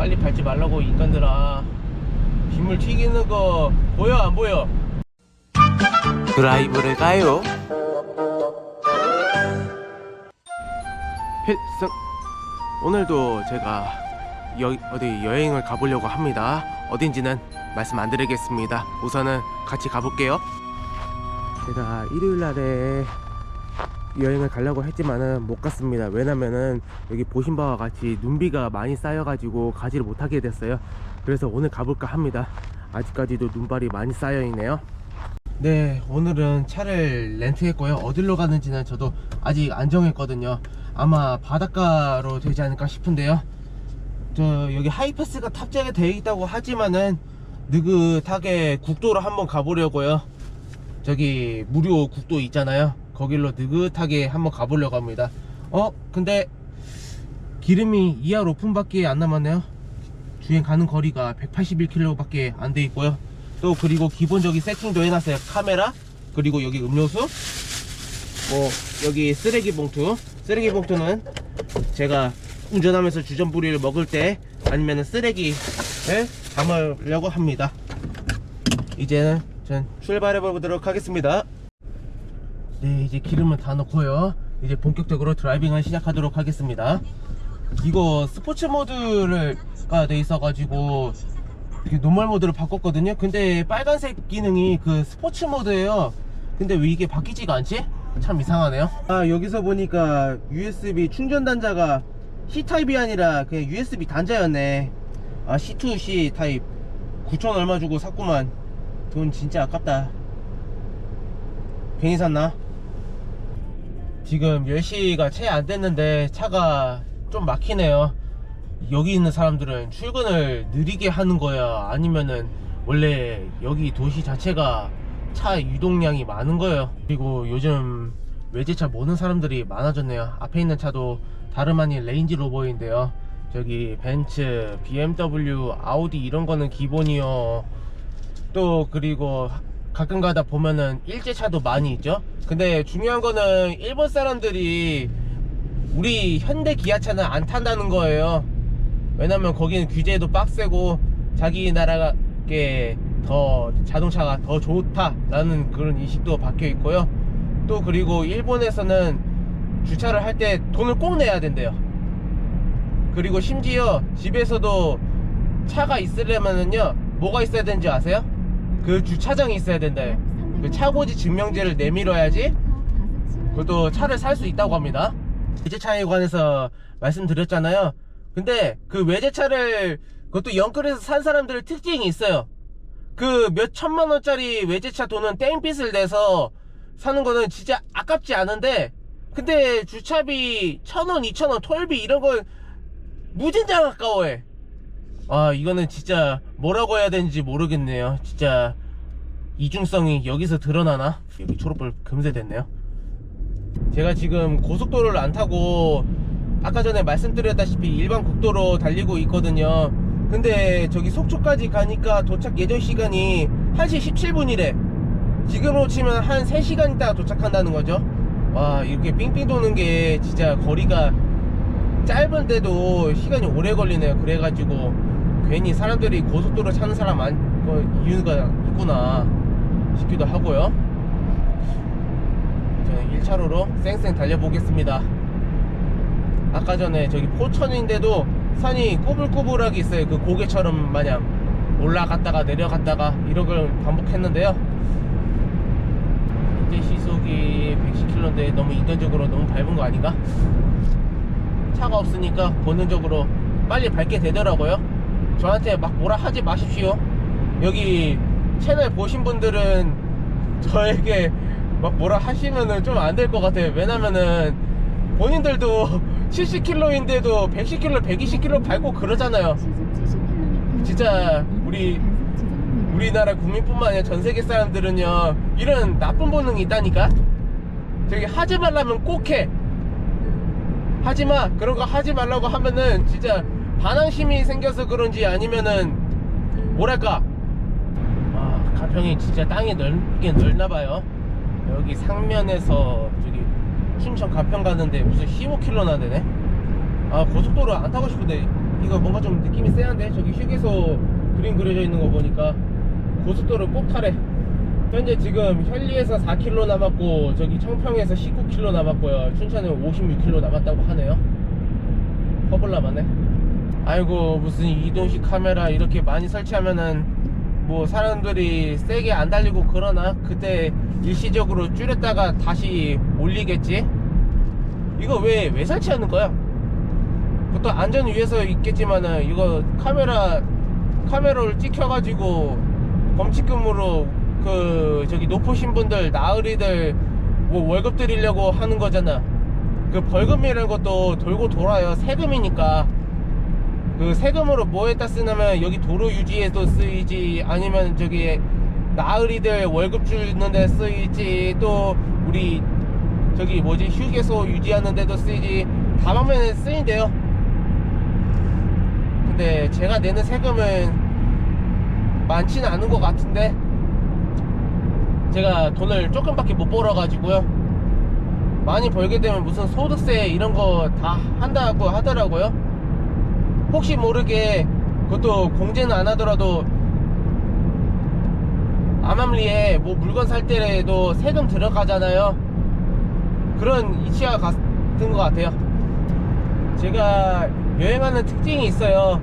빨리 밟지 말라고 인간들아. 빗물 튀기는 거 보여 안 보여? 드라이브를 가요. 필승. 오늘도 제가 여, 어디 여행을 가보려고 합니다. 어딘지는 말씀 안 드리겠습니다. 우선은 같이 가볼게요. 제가 일요일날에 여행을 가려고 했지만은 못 갔습니다. 왜냐면은 여기 보신 바와 같이 눈비가 많이 쌓여가지고 가지를 못하게 됐어요. 그래서 오늘 가볼까 합니다. 아직까지도 눈발이 많이 쌓여 있네요. 네 오늘은 차를 렌트했고요. 어디로 가는지는 저도 아직 안 정했거든요. 아마 바닷가로 되지 않을까 싶은데요. 저 여기 하이패스가 탑재가 되어 있다고 하지만은 느긋하게 국도로 한번 가보려고요. 저기 무료 국도 있잖아요 거길로 느긋하게 한번 가보려고 합니다. 어 근데 기름이 2할 오픈밖에 안 남았네요. 주행 가는 거리가 181km 밖에 안 돼 있고요. 또 그리고 기본적인 세팅도 해놨어요. 카메라 그리고 여기 음료수 뭐 여기 쓰레기 봉투. 쓰레기 봉투는 제가 운전하면서 주전부리를 먹을 때 아니면 쓰레기를 담으려고 합니다. 이제는 전 출발해 보도록 하겠습니다 네 이제 기름을 다 넣고요. 이제 본격적으로 드라이빙을 시작하도록 하겠습니다. 이거 스포츠 모드가 돼 있어 가지고 노멀 모드로 바꿨거든요. 근데 빨간색 기능이 그 스포츠 모드예요. 근데 왜 이게 바뀌지가 않지? 참 이상하네요. 아 여기서 보니까 USB 충전 단자가 C타입이 아니라 그냥 USB 단자였네. 아 C2C 타입. 9천 얼마 주고 샀구만. 돈 진짜 아깝다. 괜히 샀나? 지금 10시가 채 안 됐는데 차가 좀 막히네요. 여기 있는 사람들은 출근을 느리게 하는 거야? 아니면은 원래 여기 도시 자체가 차 유동량이 많은 거예요? 그리고 요즘 외제차 모는 사람들이 많아졌네요. 앞에 있는 차도 다름 아닌 레인지 로버인데요. 저기 벤츠, BMW, 아우디 이런 거는 기본이요. 또 그리고 가끔 가다 보면은 일제차도 많이 있죠? 근데 중요한 거는 일본 사람들이 우리 현대 기아차는 안 탄다는 거예요. 왜냐면 거기는 규제도 빡세고 자기 나라게 더 자동차가 더 좋다라는 그런 인식도 박혀 있고요. 또 그리고 일본에서는 주차를 할 때 돈을 꼭 내야 된대요. 그리고 심지어 집에서도 차가 있으려면은요 뭐가 있어야 되는지 아세요? 그 주차장이 있어야 된대요 그 차고지 증명제를 내밀어야지 그것도 차를 살 수 있다고 합니다. 외제차에 관해서 말씀드렸잖아요. 근데 그 외제차를 그것도 영끌에서 산 사람들의 특징이 있어요. 그 몇 천만 원짜리 외제차 돈은 땡빛을 내서 사는 거는 진짜 아깝지 않은데 근데 주차비 천 원 이천 원 톨비 이런 걸 무진장 아까워해 아 이거는 진짜 뭐라고 해야 되는지 모르겠네요. 진짜 이중성이 여기서 드러나나? 여기 초록불 금세 됐네요. 제가 지금 고속도로를 안 타고 아까 전에 말씀드렸다시피 일반 국도로 달리고 있거든요. 근데 저기 속초까지 가니까 도착 예정 시간이 1시 17분이래. 지금으로 치면 한 3시간 있다가 도착한다는 거죠. 와 이렇게 삥삥 도는 게 진짜 거리가 짧은데도 시간이 오래 걸리네요. 그래가지고 괜히 사람들이 고속도로 찾는 사람 많, 그 이유가 있구나 싶기도 하고요. 저는 1차로로 쌩쌩 달려보겠습니다. 아까 전에 저기 포천인데도 산이 꼬불꼬불하게 있어요. 그 고개처럼 마냥 올라갔다가 내려갔다가 이런 걸 반복했는데요. 현재 시속이 110km인데 너무 인간적으로 너무 밟은 거 아닌가? 차가 없으니까 본능적으로 빨리 밟게 되더라고요 저한테 막 뭐라 하지 마십시오. 여기 채널 보신 분들은 저에게 막 뭐라 하시면은 좀 안 될 것 같아요. 왜냐면은 본인들도 70km인데도 110km, 120km 밟고 그러잖아요. 진짜 우리 우리나라 국민뿐만 아니라 전 세계 사람들은요 이런 나쁜 본능이 있다니까? 저기 하지 말라면 꼭 해. 하지마. 그런 거 하지 말라고 하면은 진짜 반항심이 생겨서 그런지 아니면은 뭐랄까? 아 가평이 진짜 땅이 넓긴 넓나봐요. 여기 상면에서 저기 춘천 가평 가는데 무슨 15km나 되네? 아 고속도로 안 타고 싶은데 이거 뭔가 좀 느낌이 세한데? 저기 휴게소 그림 그려져 있는 거 보니까 고속도로 꼭 타래. 현재 지금 현리에서 4km 남았고 저기 청평에서 19km 남았고요. 춘천에 56km 남았다고 하네요. 허블라마네 아이고 무슨 이동식 카메라 이렇게 많이 설치하면은 뭐 사람들이 세게 안 달리고 그러나? 그때 일시적으로 줄였다가 다시 올리겠지? 이거 왜 왜 설치하는 거야? 보통 안전 위해서 있겠지만은 이거 카메라 카메라를 찍혀가지고 범칙금으로 그 저기 높으신 분들 나으리들 뭐 월급 드리려고 하는 거잖아. 그 벌금이라는 것도 돌고 돌아요. 세금이니까 그 세금으로 뭐에다 쓰냐면 여기 도로 유지에도 쓰이지 아니면 저기 나으리들 월급 주는 데 쓰이지 또 우리 저기 뭐지 휴게소 유지하는 데도 쓰이지 다방면에 쓰인대요. 근데 제가 내는 세금은 많지는 않은 것 같은데 제가 돈을 조금밖에 못 벌어가지고요. 많이 벌게 되면 무슨 소득세 이런 거 다 한다고 하더라고요 혹시 모르게 그것도 공제는 안 하더라도 암암리에 뭐 물건 살 때에도 세금 들어가잖아요. 그런 이치와 같은 것 같아요. 제가 여행하는 특징이 있어요.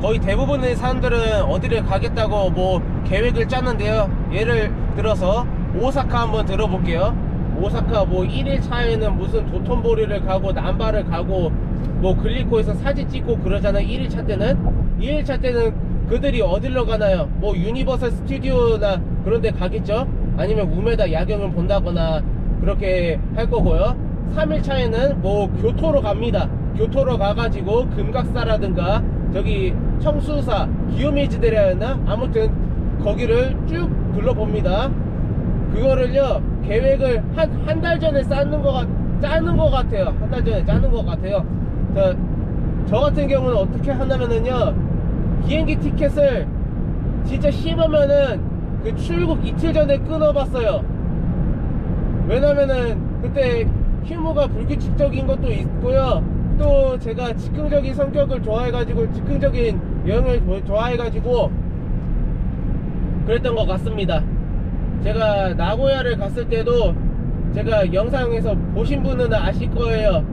거의 대부분의 사람들은 어디를 가겠다고 뭐 계획을 짜는데요. 예를 들어서 오사카 한번 들어볼게요 오사카 뭐 1일 차에는 무슨 도톤보리를 가고 남바를 가고 뭐 글리코에서 사진 찍고 그러잖아요 1일 차 때는. 2일 차 때는 그들이 어디로 가나요? 뭐 유니버설 스튜디오나 그런 데 가겠죠? 아니면 우메다 야경을 본다거나 그렇게 할 거고요. 3일 차에는 뭐 교토로 갑니다. 교토로 가가지고 금각사라든가 저기 청수사 기요미즈데라였나 아무튼 거기를 쭉 둘러봅니다 그거를요 계획을 한 한 달 전에 쌓는 거 같, 짜는 거 같아요. 한 달 전에 짜는 거 같아요. 저, 저 같은 경우는 어떻게 하냐면은요 비행기 티켓을 진짜 씹으면은 그 출국 이틀 전에 끊어봤어요. 왜냐면은 그때 휴무가 불규칙적인 것도 있고요. 또 제가 즉흥적인 성격을 좋아해가지고 즉흥적인 여행을 조- 좋아해가지고 그랬던 것 같습니다 제가 나고야를 갔을 때도 제가 영상에서 보신 분은 아실 거예요.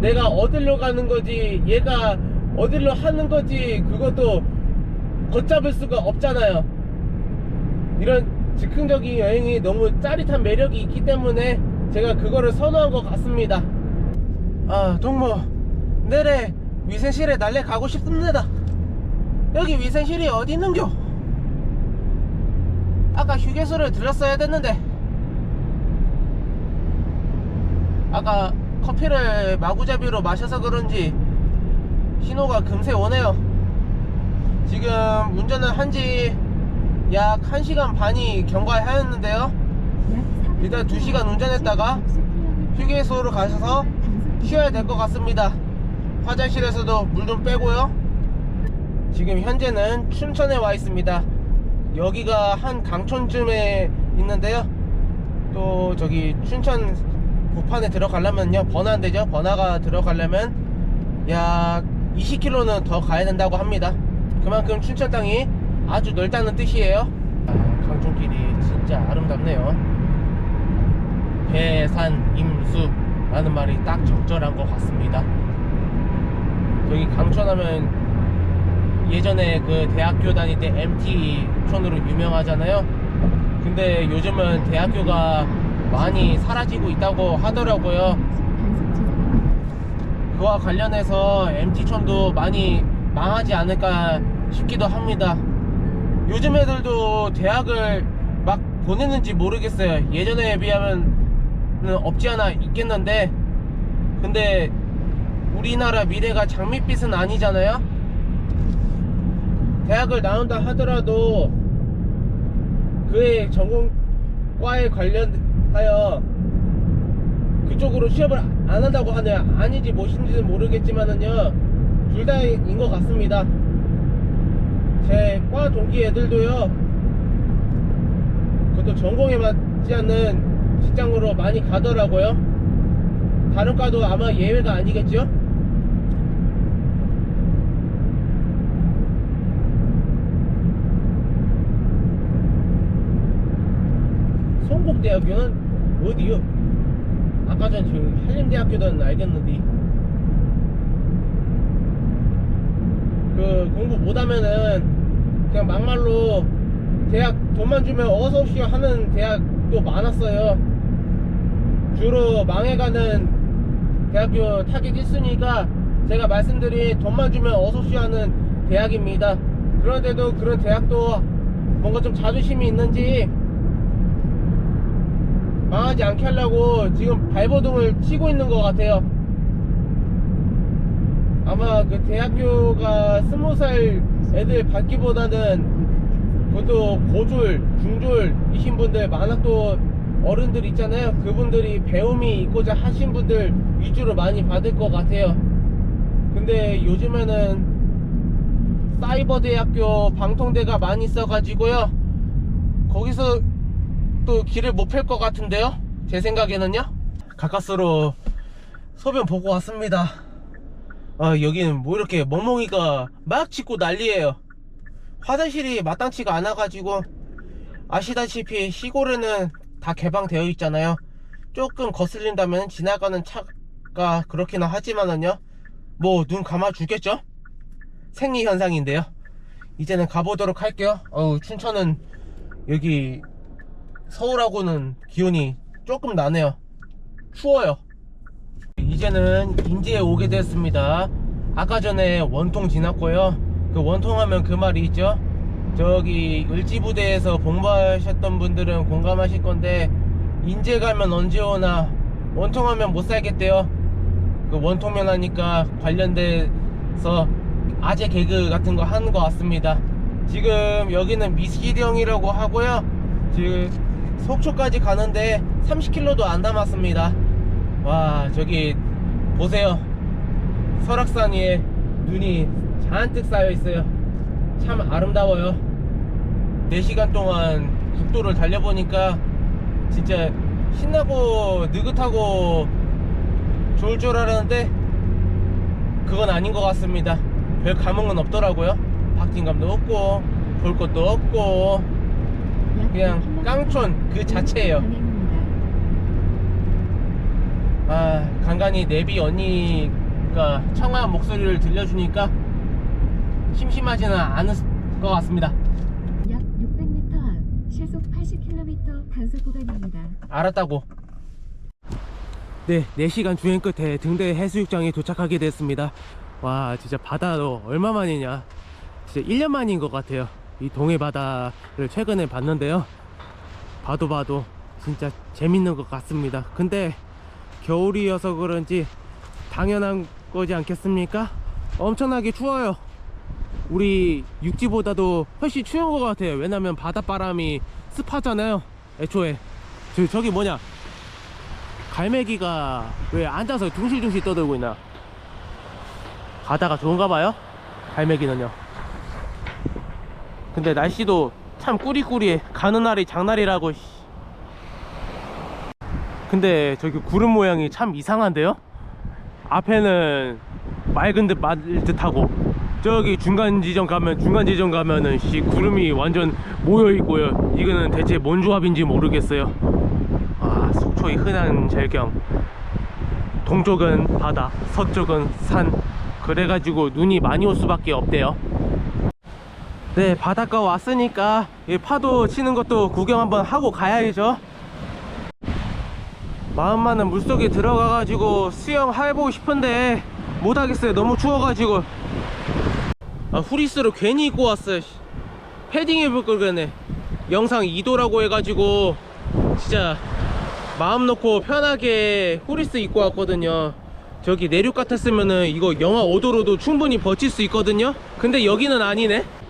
내가 어디로 가는 거지 얘가 어디로 하는 거지 그것도 걷잡을 수가 없잖아요. 이런 즉흥적인 여행이 너무 짜릿한 매력이 있기 때문에 제가 그거를 선호한 것 같습니다. 아 동무 내래 위생실에 날래 가고 싶습니다. 여기 위생실이 어디 있는겨 아까 휴게소를 들렀어야 됐는데. 아까 커피를 마구잡이로 마셔서 그런지 신호가 금세 오네요. 지금 운전을 한지 약 1시간 반이 경과하였는데요. 일단 2시간 운전했다가 휴게소로 가셔서 쉬어야 될 것 같습니다. 화장실에서도 물 좀 빼고요. 지금 현재는 춘천에 와 있습니다 여기가 한 강촌쯤에 있는데요. 또 저기 춘천 부판에 들어가려면요. 번화인데죠? 번화가 들어가려면 약 20km는 더 가야 된다고 합니다. 그만큼 춘천 땅이 아주 넓다는 뜻이에요. 아, 강촌길이 진짜 아름답네요. 배산 임수 라는 말이 딱 적절한 것 같습니다. 저기 강촌하면 예전에 그 대학교 다닐 때 MT촌으로 유명하잖아요. 근데 요즘은 대학교가 많이 사라지고 있다고 하더라고요. 그와 관련해서 MT촌도 많이 망하지 않을까 싶기도 합니다. 요즘 애들도 대학을 막 보내는지 모르겠어요. 예전에 비하면 없지 않아 있겠는데, 근데 우리나라 미래가 장밋빛은 아니잖아요. 대학을 나온다 하더라도 그의 전공과에 관련하여 그쪽으로 취업을 안 한다고 하네요. 아닌지 무엇인지는 모르겠지만은요, 둘 다인 것 같습니다. 제 과 동기 애들도요, 그것도 전공에 맞지 않는 직장으로 많이 가더라고요. 다른 과도 아마 예외가 아니겠죠? 한국대학교는 어디요? 아까 전저 한림대학교는 알겠는데 그 공부 못하면은 그냥 막말로 대학 돈만 주면 어서 오시오 하는 대학도 많았어요. 주로 망해가는 대학교 타격 1순위가 제가 말씀드린 돈만 주면 어서 오시오 하는 대학입니다. 그런데도 그런 대학도 뭔가 좀 자존심이 있는지 망하지 않게 하려고 지금 발버둥을 치고 있는 것 같아요. 아마 그 대학교가 스무 살 애들 받기보다는 그것도 고졸, 중졸이신 분들 많아 또 어른들 있잖아요. 그분들이 배움이 있고자 하신 분들 위주로 많이 받을 것 같아요. 근데 요즘에는 사이버 대학교 방통대가 많이 있어가지고요. 거기서 또 길을 못 펼 것 같은데요? 제 생각에는요? 가까스로 소변 보고 왔습니다. 아, 여기는 뭐 이렇게 멍멍이가 막 짖고 난리예요. 화장실이 마땅치가 않아가지고 아시다시피 시골에는 다 개방되어 있잖아요. 조금 거슬린다면 지나가는 차가 그렇기는 하지만은요. 뭐 눈 감아 주겠죠? 생리 현상인데요. 이제는 가보도록 할게요. 어우, 춘천은 여기 서울하고는 기온이 조금 나네요. 추워요. 이제는 인제에 오게 됐습니다. 아까 전에 원통 지났고요. 그 원통 하면 그 말이 있죠. 저기 을지부대에서 복무하셨던 분들은 공감하실 건데 인제 가면 언제 오나 원통 하면 못 살겠대요. 그 원통면 하니까 관련돼서 아재 개그 같은 거 하는 것 같습니다. 지금 여기는 미시령이라고 하고요. 지금 속초까지 가는데 30km도 안 남았습니다. 와 저기 보세요. 설악산 위에 눈이 잔뜩 쌓여 있어요. 참 아름다워요. 4시간 동안 국도를 달려보니까 진짜 신나고 느긋하고 좋을 줄 알았는데 그건 아닌 것 같습니다. 별 감흥은 없더라고요. 박진감도 없고 볼 것도 없고 그냥 깡촌 그 자체예요. 아 간간히 내비 언니가 청아한 목소리를 들려주니까 심심하지는 않을 것 같습니다. 약 600m 앞 시속 80km 단속 구간입니다. 알았다고. 네, 4시간 주행 끝에 등대 해수욕장에 도착하게 됐습니다. 와, 진짜 바다도 얼마 만이냐. 진짜 1년 만인 것 같아요. 이 동해 바다를 최근에 봤는데요. 봐도 봐도 진짜 재밌는 것 같습니다. 근데 겨울이어서 그런지 당연한 거지 않겠습니까? 엄청나게 추워요. 우리 육지보다도 훨씬 추운 것 같아요. 왜냐면 바닷바람이 습하잖아요. 애초에. 저, 저기 뭐냐. 갈매기가 왜 앉아서 둥실둥실 떠들고 있나? 바다가 좋은가 봐요? 갈매기는요. 근데 날씨도 참 꾸리꾸리해. 가는 날이 장날이라고. 씨. 근데 저기 구름 모양이 참 이상한데요? 앞에는 맑은 듯말 듯하고 저기 중간 지점 가면 중간 지점 가면은 씨 구름이 완전 모여 있고요. 이거는 대체 뭔 조합인지 모르겠어요. 아 속초의 흔한 절경. 동쪽은 바다, 서쪽은 산. 그래가지고 눈이 많이 올 수밖에 없대요. 네, 바닷가 왔으니까 이 파도 치는 것도 구경 한번 하고 가야죠. 마음만은 물속에 들어가 가지고 수영 해보고 싶은데 못하겠어요. 너무 추워가지고. 아, 후리스를 괜히 입고 왔어요. 씨. 패딩 입을 걸 그랬네. 영상 2도라고 해가지고 진짜 마음 놓고 편하게 후리스 입고 왔거든요. 저기 내륙 같았으면은 이거 영하 5도로도 충분히 버틸 수 있거든요. 근데 여기는 아니네.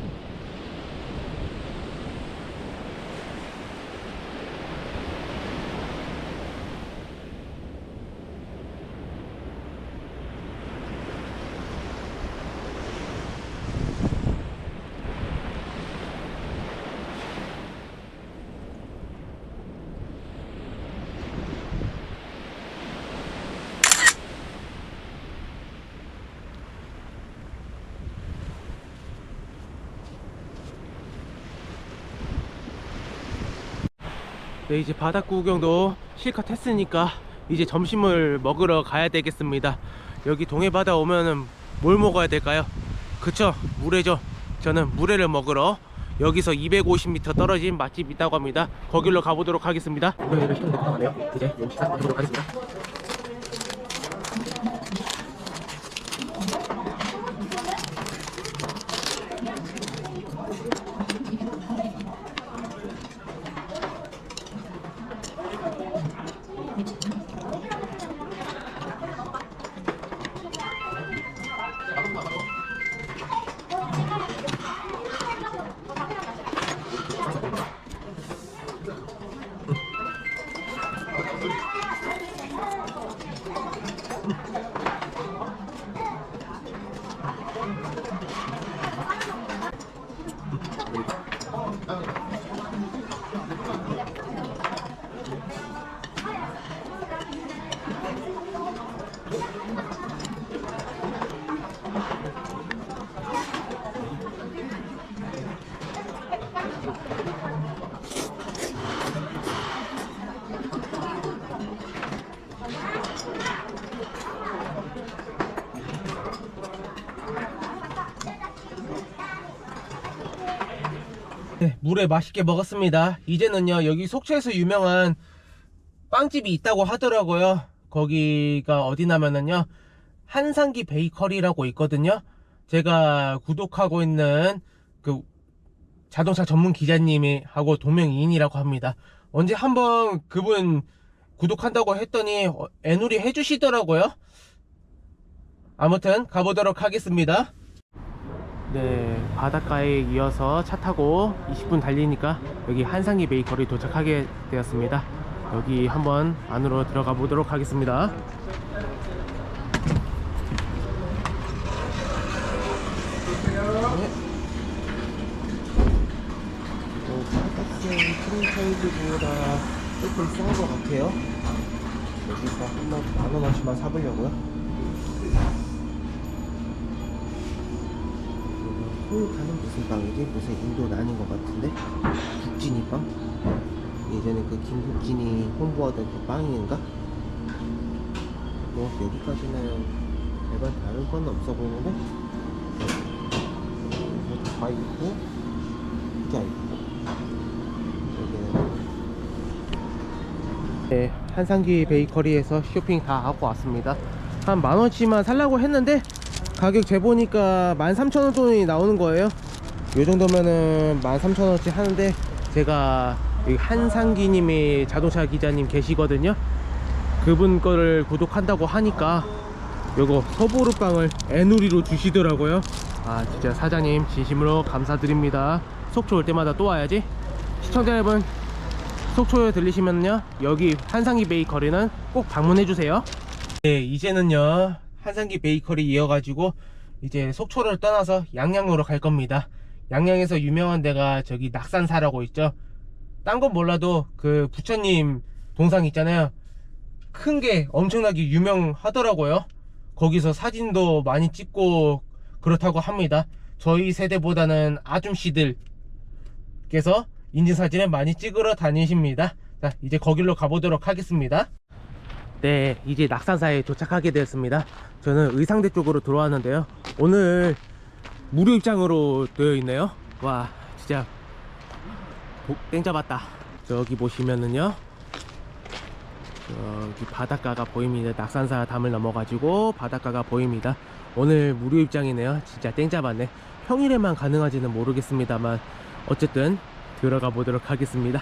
네 이제 바닷 구경도 실컷 했으니까 이제 점심을 먹으러 가야 되겠습니다 여기 동해바다 오면은 뭘 먹어야 될까요? 그쵸 물회죠 저는 물회를 먹으러 여기서 250m 떨어진 맛집 있다고 합니다 거길로 가보도록 하겠습니다 물회를 시켰는데 나가네요 이제 식사 먹도록 하겠습니다 네, 물에 맛있게 먹었습니다. 이제는요, 여기 속초에서 유명한 빵집이 있다고 하더라고요. 거기가 어디냐면은요, 한상기 베이커리라고 있거든요. 제가 구독하고 있는 그 자동차 전문 기자님이 하고 동명이인이라고 합니다. 언제 한번 그분 구독한다고 했더니 어, 애누리 해주시더라고요. 아무튼 가보도록 하겠습니다. 네, 바닷가에 이어서 차 타고 20분 달리니까 여기 한상기 베이커리 도착하게 되었습니다. 여기 한번 안으로 들어가 보도록 하겠습니다. 어, 프랜차이즈보다 조금 싼 것 같아요. 여기서 한번 만 원어치만 사보려고요. 소유카는 무슨 빵이지? 무슨 인도 난인 것 같은데? 국진이 빵? 예전에 그 김국진이 홍보하던 그 빵인가? 뭐 여기까지는 별반 다른 건 없어 보이는데? 이거 다 있고 이게 있고 여기는 네, 한상기 베이커리에서 쇼핑 다 하고 왔습니다 한 만원치만 살라고 했는데 가격 재보니까 13,000원 돈이 나오는 거예요. 요 정도면은 13,000원어치 하는데 제가 한상기님이 자동차 기자님 계시거든요. 그분 거를 구독한다고 하니까 요거 서보르빵을 애누리로 주시더라고요. 아 진짜 사장님 진심으로 감사드립니다. 속초 올 때마다 또 와야지. 시청자 여러분 속초에 들리시면요 여기 한상기 베이커리는 꼭 방문해 주세요. 네 이제는요 한상기 베이커리 이어가지고 이제 속초를 떠나서 양양으로 갈 겁니다. 양양에서 유명한 데가 저기 낙산사라고 있죠. 딴 건 몰라도 그 부처님 동상 있잖아요. 큰 게 엄청나게 유명하더라고요. 거기서 사진도 많이 찍고 그렇다고 합니다. 저희 세대보다는 아줌씨들께서 인증사진을 많이 찍으러 다니십니다. 자 이제 거길로 가보도록 하겠습니다 네 이제 낙산사에 도착하게 되었습니다. 저는 의상대 쪽으로 들어왔는데요. 오늘 무료 입장으로 되어 있네요. 와 진짜 복- 땡 잡았다. 저기 보시면은요. 저기 바닷가가 보입니다. 낙산사 담을 넘어가지고 바닷가가 보입니다. 오늘 무료 입장이네요. 진짜 땡 잡았네. 평일에만 가능한지는 모르겠습니다만 어쨌든 들어가 보도록 하겠습니다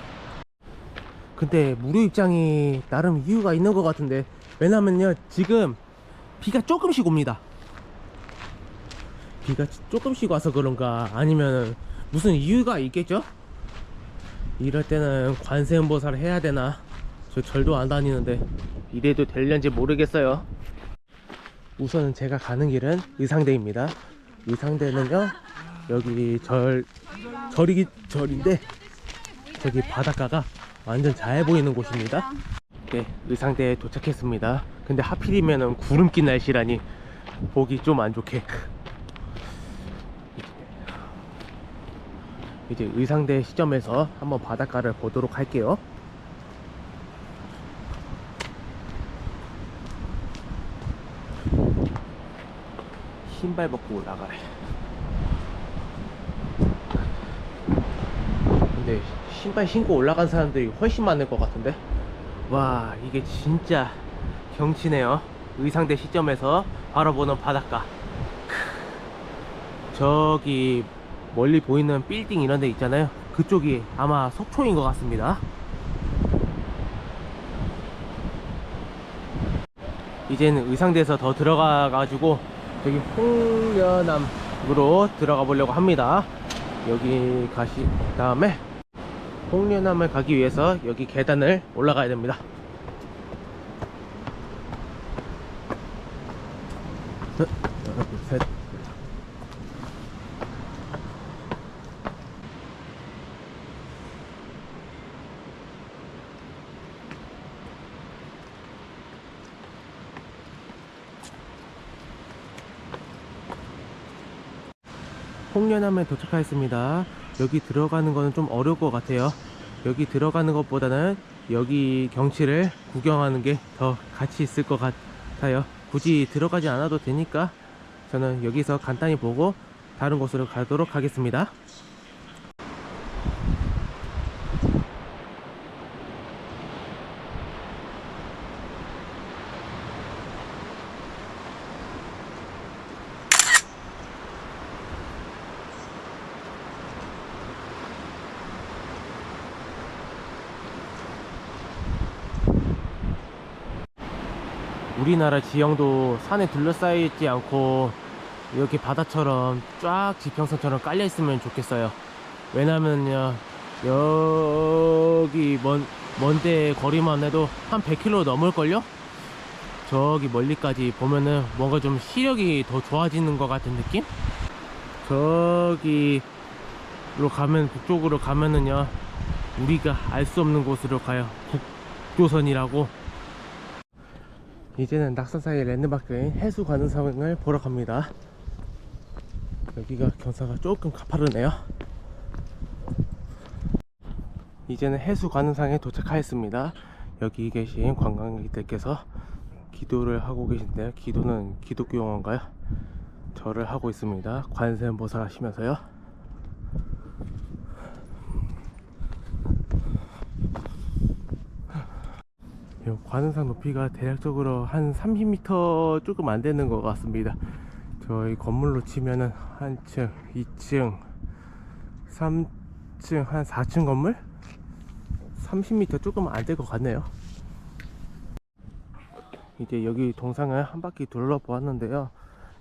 근데 무료 입장이 나름 이유가 있는 것 같은데 왜냐면요 지금 비가 조금씩 옵니다. 비가 조금씩 와서 그런가 아니면 무슨 이유가 있겠죠? 이럴 때는 관세음보살을 해야 되나? 저 절도 안 다니는데 이래도 될련지 모르겠어요. 우선은 제가 가는 길은 의상대입니다. 의상대는요 여기 절 절이기 절인데 저기 바닷가가 완전 잘 보이는 곳입니다. 네 의상대에 도착했습니다. 근데 하필이면 구름 낀 날씨라니 보기 좀 안 좋게. 이제 의상대 시점에서 한번 바닷가를 보도록 할게요. 신발 벗고 올라가래. 근데 신발 신고 올라간 사람들이 훨씬 많을 것 같은데? 와, 이게 진짜 경치네요. 의상대 시점에서 바라보는 바닷가. 크. 저기 멀리 보이는 빌딩 이런 데 있잖아요. 그쪽이 아마 속초인 것 같습니다. 이제는 의상대에서 더 들어가 가지고 저기 홍련암으로 들어가 보려고 합니다. 여기 가시 다음에 홍련암을 가기 위해서 여기 계단을 올라가야 됩니다. 셋. 홍련암에 도착하였습니다. 여기 들어가는 거는 좀 어려울 것 같아요. 여기 들어가는 것보다는 여기 경치를 구경하는 게 더 가치 있을 것 같아요. 굳이 들어가지 않아도 되니까 저는 여기서 간단히 보고 다른 곳으로 가도록 하겠습니다. 우리나라 지형도 산에 둘러싸여 있지 않고 이렇게 바다처럼 쫙 지평선처럼 깔려 있으면 좋겠어요. 왜냐면요 여기 먼 먼데 거리만 해도 한 100km 넘을걸요? 저기 멀리까지 보면은 뭔가 좀 시력이 더 좋아지는 것 같은 느낌? 저기로 가면 북쪽으로 가면은요 우리가 알 수 없는 곳으로 가요 북조선이라고 이제는 낙산사의 랜드마크인 해수 관음상을 보러 갑니다. 여기가 경사가 조금 가파르네요. 이제는 해수 관음상에 도착하였습니다. 여기 계신 관광객들께서 기도를 하고 계신데요. 기도는 기독교 용어인가요? 절을 하고 있습니다. 관세음보살 하시면서요. 관음상 높이가 대략적으로 한 30m 조금 안 되는 것 같습니다. 저희 건물로 치면은 한 층, 2층, 3층, 한 4층 건물? 30m 조금 안 될 것 같네요. 이제 여기 동상을 한 바퀴 둘러보았는데요.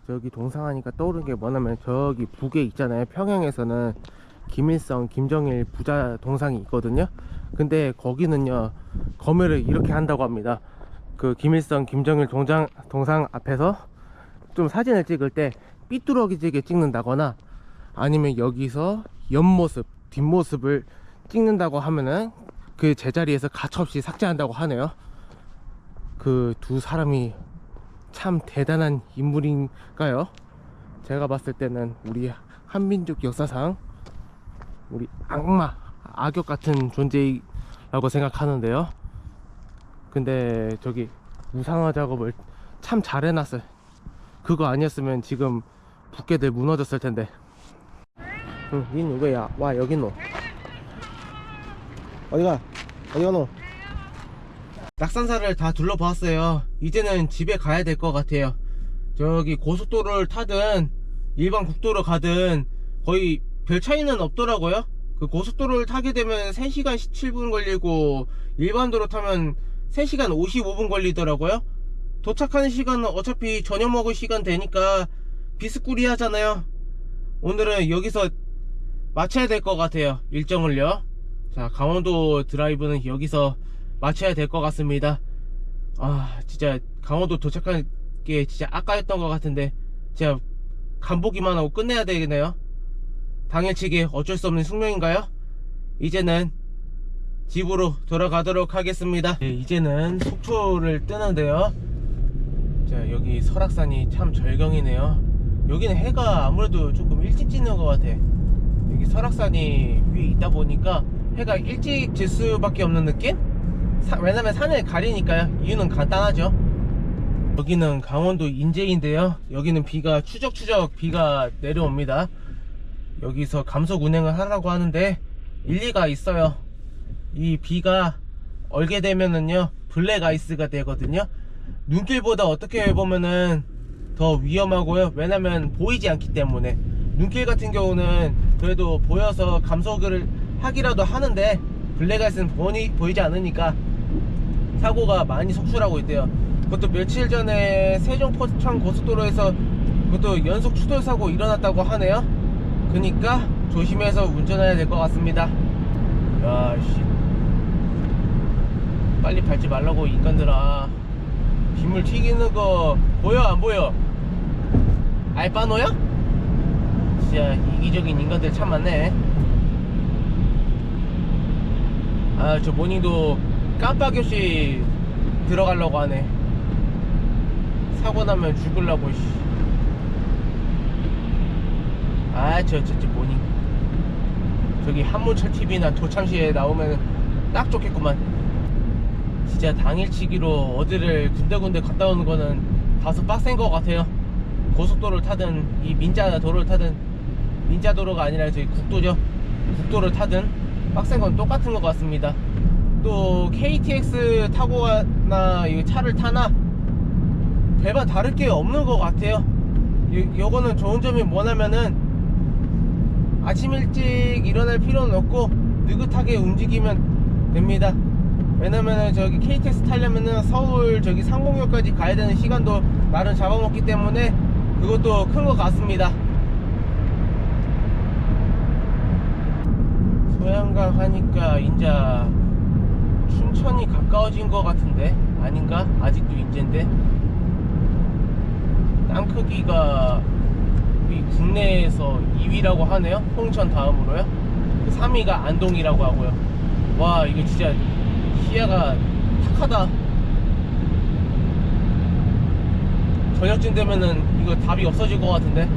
저기 동상 하니까 떠오르는 게 뭐냐면 저기 북에 있잖아요. 평양에서는 김일성, 김정일 부자 동상이 있거든요. 근데 거기는요 검열을 이렇게 한다고 합니다. 그 김일성, 김정일 동장, 동상 앞에서 좀 사진을 찍을 때 삐뚤어지게 찍는다거나 아니면 여기서 옆모습, 뒷모습을 찍는다고 하면은 그 제자리에서 가차없이 삭제한다고 하네요. 그 두 사람이 참 대단한 인물인가요? 제가 봤을 때는 우리 한민족 역사상 우리 악마, 악역 같은 존재라고 생각하는데요. 근데 저기 무상화 작업을 참 잘 해놨어요. 그거 아니었으면 지금 북게들 무너졌을 텐데. 응, 니 누구야? 와 여기 노. 어디가? 어디가 노? 낙산사를 다 둘러봤어요. 이제는 집에 가야 될 것 같아요. 저기 고속도로를 타든 일반 국도로 가든 거의 별 차이는 없더라고요. 그 고속도로를 타게 되면 3시간 17분 걸리고 일반 도로 타면 3시간 55분 걸리더라고요. 도착하는 시간은 어차피 저녁 먹을 시간 되니까 비스꾸리 하잖아요. 오늘은 여기서 마쳐야 될 것 같아요. 일정을요. 자, 강원도 드라이브는 여기서 마쳐야 될 것 같습니다. 아, 진짜 강원도 도착한 게 진짜 아까였던 것 같은데 제가 간보기만 하고 끝내야 되겠네요. 당일치기 어쩔 수 없는 숙명인가요? 이제는 집으로 돌아가도록 하겠습니다. 네, 이제는 속초를 뜨는데요. 자, 여기 설악산이 참 절경이네요. 여기는 해가 아무래도 조금 일찍 지는 것 같아. 여기 설악산이 위에 있다 보니까 해가 일찍 질 수밖에 없는 느낌? 사- 왜냐면 산을 가리니까요. 이유는 간단하죠. 여기는 강원도 인제인데요. 여기는 비가 추적추적 비가 내려옵니다. 여기서 감속 운행을 하라고 하는데 일리가 있어요. 이 비가 얼게 되면은요 블랙 아이스가 되거든요. 눈길보다 어떻게 보면은 더 위험하고요. 왜냐면 보이지 않기 때문에 눈길 같은 경우는 그래도 보여서 감속을 하기라도 하는데 블랙 아이스는 보니, 보이지 않으니까 사고가 많이 속출하고 있대요. 그것도 며칠 전에 세종 포천 고속도로에서 그것도 연속 추돌 사고 일어났다고 하네요. 그니까 조심해서 운전해야 될 것 같습니다. 야, 씨. 빨리 밟지 말라고 인간들아. 빗물 튀기는 거 보여 안 보여? 알바노야? 진짜 이기적인 인간들 참 많네. 아, 저 모닝도 깜빡이 들어가려고 하네. 사고 나면 죽을라고, 씨. 아, 저, 저, 저, 모닝. 저기 한문철 TV나 도창시에 나오면 딱 좋겠구만. 진짜 당일치기로 어디를 군데군데 갔다 오는 거는 다소 빡센 것 같아요. 고속도로를 타든, 이 민자 도로를 타든, 민자 도로가 아니라 저희 국도죠. 국도를 타든, 빡센 건 똑같은 것 같습니다. 또 KTX 타고 가나 이 차를 타나 별반 다를 게 없는 것 같아요. 요, 요거는 좋은 점이 뭐냐면은 아침 일찍 일어날 필요는 없고 느긋하게 움직이면 됩니다. 왜냐면은 저기 KTX 타려면은 서울 저기 상봉역까지 가야 되는 시간도 나름 잡아먹기 때문에 그것도 큰 것 같습니다. 소양강 하니까 인자 춘천이 가까워진 것 같은데 아닌가? 아직도 인제인데 땅 크기가 우리 국내에서 2위라고 하네요? 홍천 다음으로요? 3위가 안동이라고 하고요. 와 이거 진짜 시야가 탁하다. 저녁쯤 되면은 이거 답이 없어질 것 같은데?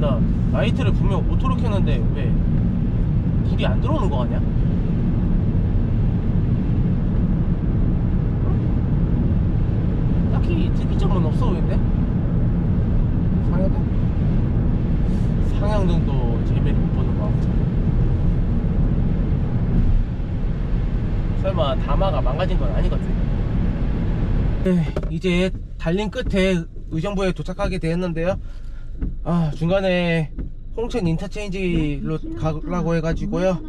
나 라이트를 분명 오토로 켰는데 왜 불이 안 들어오는 거 아니야? 딱히 특이점은 없어 보이는데? 상향등? 상향등도 재미를 못 보는 거 같고. 설마 다마가 망가진 건 아니겠지? 네, 이제 달린 끝에 의정부에 도착하게 되었는데요. 아 중간에 홍천 인터체인지로 가라고 해가지고요.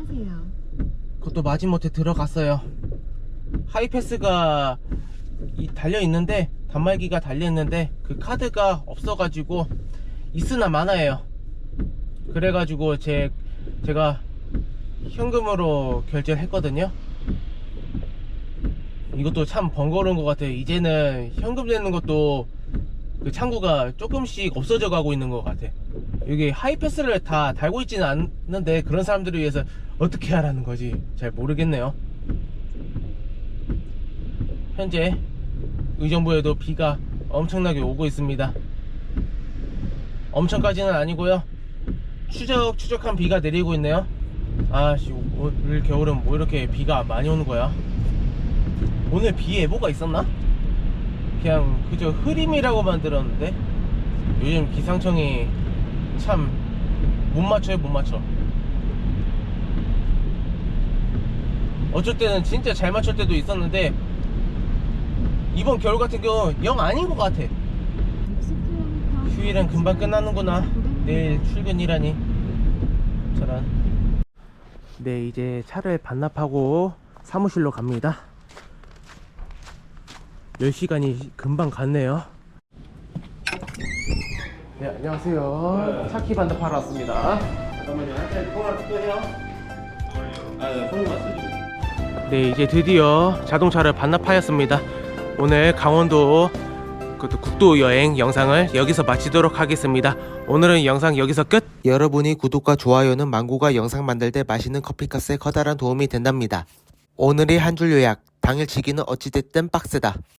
그것도 마지못해 들어갔어요. 하이패스가 이 달려 있는데 단말기가 달려 있는데 그 카드가 없어가지고 있으나 마나예요 그래가지고 제 제가 현금으로 결제를 했거든요. 이것도 참 번거로운 것 같아요. 이제는 현금 내는 것도 그 창구가 조금씩 없어져 가고 있는 것 같아 여기 하이패스를 다 달고 있지는 않는데 그런 사람들을 위해서 어떻게 하라는 거지? 잘 모르겠네요. 현재 의정부에도 비가 엄청나게 오고 있습니다. 엄청까지는 아니고요 추적 추적한 비가 내리고 있네요. 아씨 올 겨울은 뭐 이렇게 비가 많이 오는 거야? 오늘 비 예보가 있었나? 그냥 그저 흐림이라고만 들었는데? 요즘 기상청이 참 못 맞춰요 못 맞춰. 어쩔 때는 진짜 잘 맞출 때도 있었는데 이번 겨울 같은 경우 영 아닌 것 같아. 휴일은 금방 끝나는구나 내일 출근이라니. 저런. 네 이제 차를 반납하고 사무실로 갑니다. 10시간이 금방 갔네요. 네 안녕하세요. 차키 반납하러 왔습니다. 잠깐만요. 한테 통화 또 해요. 아 손님 왔어요 네 이제 드디어 자동차를 반납하였습니다. 오늘 강원도 그것도 국도 여행 영상을 여기서 마치도록 하겠습니다. 오늘은 영상 여기서 끝. 여러분이 구독과 좋아요는 망고가 영상 만들 때 마시는 커피값에 커다란 도움이 된답니다. 오늘의 한 줄 요약. 당일치기는 어찌됐든 빡세다